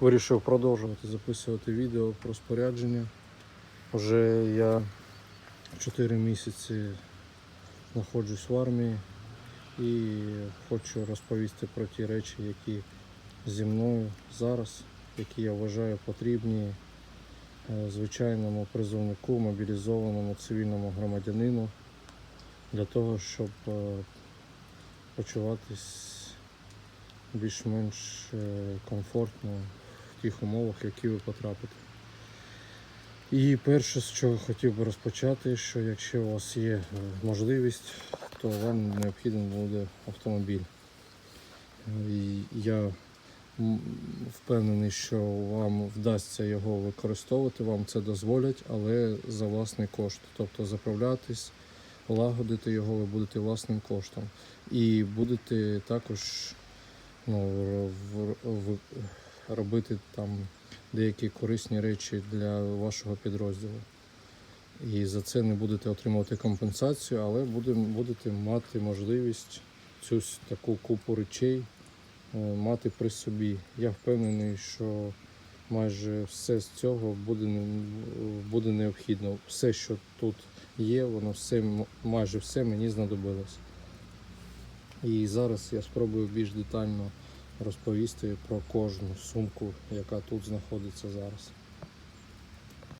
Вирішив продовжувати записувати відео про спорядження. Вже я 4 місяці знаходжусь в армії і хочу розповісти про ті речі, які зі мною зараз, які я вважаю потрібні е, звичайному призовнику, мобілізованому цивільному громадянину для того, щоб е, почуватись більш-менш е, комфортно в тих умовах, в які ви потрапите. І перше, з чого хотів би розпочати, що якщо у вас є е, можливість, то вам необхіден буде автомобіль. І я впевнений, що вам вдасться його використовувати, вам це дозволять, але за власний кошт. Тобто заправлятись, лагодити його ви будете власним коштом. І будете також ну, в- в- робити там деякі корисні речі для вашого підрозділу. І за це не будете отримувати компенсацію, але будете мати можливість цю таку купу речей е, мати при собі. Я впевнений, що майже все з цього буде, буде необхідно. Все, що тут є, воно все, майже все мені знадобилось. І зараз я спробую більш детально розповісти про кожну сумку, яка тут знаходиться зараз.